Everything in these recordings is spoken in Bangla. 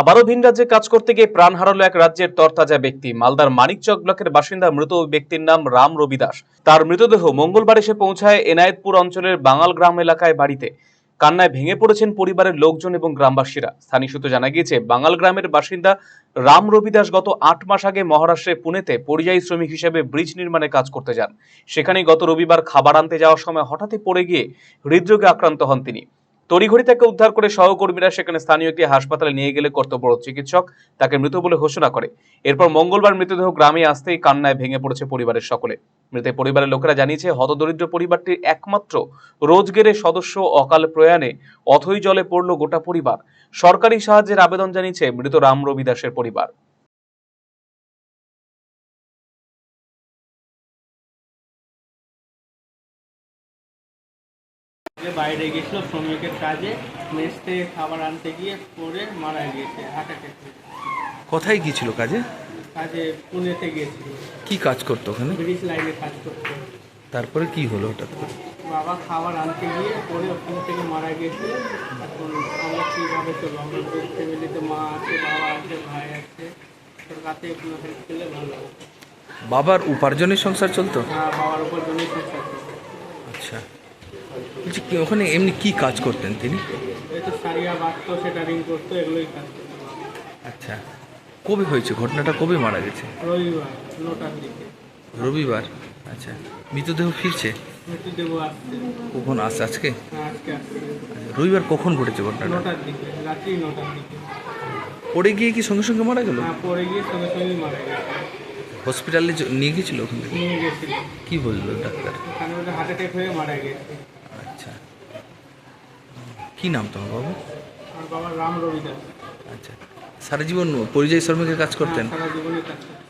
আবারও ভিন রাজ্যে কাজ করতে গিয়ে প্রাণ হারালো এক রাজ্যের তরতাজা ব্যক্তি। মালদার মানিকচক ব্লকের বাসিন্দা মৃত ব্যক্তির নাম রাম রবি দাস তার মৃতদেহ মঙ্গলবার এসে পৌঁছায় এনায়েতপুর অঞ্চলের বাঙাল গ্রাম এলাকায় বাড়িতে। কান্নায় ভেঙে পড়েছেন পরিবারের লোকজন এবং গ্রামবাসীরা। স্থানীয় সূত্রে জানা গিয়েছে, বাঙাল গ্রামের বাসিন্দা রাম রবি দাস গত আট মাস আগে মহারাষ্ট্রের পুনেতে পরিযায়ী শ্রমিক হিসেবে ব্রিজ নির্মাণে কাজ করতে যান। সেখানে গত রবিবার খাবার আনতে যাওয়ার সময় হঠাৎই পড়ে গিয়ে হৃদরোগে আক্রান্ত হন তিনি। তড়িঘড়ি তাকে উদ্ধার করে সহকর্মীরা সেখানে স্থানীয় একটি হাসপাতালে নিয়ে গেলে কর্তব্যরত চিকিৎসক তাকে মৃত বলে ঘোষণা করে। এরপর মঙ্গলবার মৃতদেহ গ্রামে আসতেই কান্নায় ভেঙে পড়েছে পরিবারের সকলে। মৃতের পরিবারের লোকেরা জানিয়েছে, হতদরিদ্র পরিবারটির একমাত্র রোজগেরের সদস্য অকাল প্রয়াণে অথই জলে পড়ল গোটা পরিবার। সরকারি সাহায্যের আবেদন জানিয়েছে মৃত রাম রবি দাসের পরিবার। যে বাইরে গেছিল শ্রমিকের কাজে মেস থেকে খাবার আনতে গিয়ে পরে মারা গিয়েছে হার্ট অ্যাটাক কোথায় গিয়েছিল কাজে? কাজে পুনেতে গিয়েছিল। কি কাজ করতো ওখানে? ব্রিজ লাইনে কাজ করতো। তারপরে কি হলো হঠাৎ করে? বাবা খাবার আনতে গিয়ে পরে ওখান থেকে মারা গিয়েছে এখন আমরা কীভাবে চলবো? আমরা ফ্যামিলিতে মা আছে বাবা আছে ভাই আছে। তোর কাছে একটু হেল্প করলে ভালো বাবার উপার্জনের সংসার চলতো? হ্যাঁ বাবার উপর জন্যই সংসার বলছি ওখানে এমনি কি কাজ করতেন তিনি? আচ্ছা কবে হয়েছে ঘটনাটা? কবে মারা গেছে? রবিবার আচ্ছা মৃতদেহ ফিরছে? কখন আসছে? আজকে? হ্যাঁ রবিবার কখন ঘটেছে ঘটনাটা? পড়ে গিয়ে কি সঙ্গে সঙ্গে মারা গেল? হ্যাঁ গিয়ে সঙ্গে সঙ্গে মারা হসপিটালে নিয়ে গেছিল ওখান থেকে? নিয়ে গেছিল। কি বলল ডাক্তার? হার্ট অ্যাটাক হয়ে মারা গেছে। কি নাম তোমার বাবু? আমার বাবা রাম রবিদাস। আচ্ছা। সারা জীবন পরিযায়ী শ্রমিকের কাজ করতেন? হ্যাঁ, সারা জীবনই কাজ করতেন।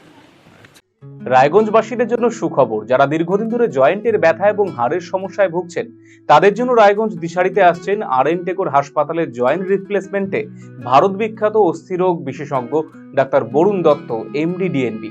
রায়গঞ্জবাসীদের জন্য সুখবর যারা দীর্ঘদিন ধরে জয়েন্টের ব্যথা এবং হাড়ের সমস্যায় ভুগছেন তাদের জন্য রায়গঞ্জ দিশারিতে আসছেন আর এন টেকোর হাসপাতালের জয়েন্ট রিপ্লেসমেন্টে ভারত বিখ্যাত অস্থিরোগ বিশেষজ্ঞ doctor Barun Dutta MD DNB.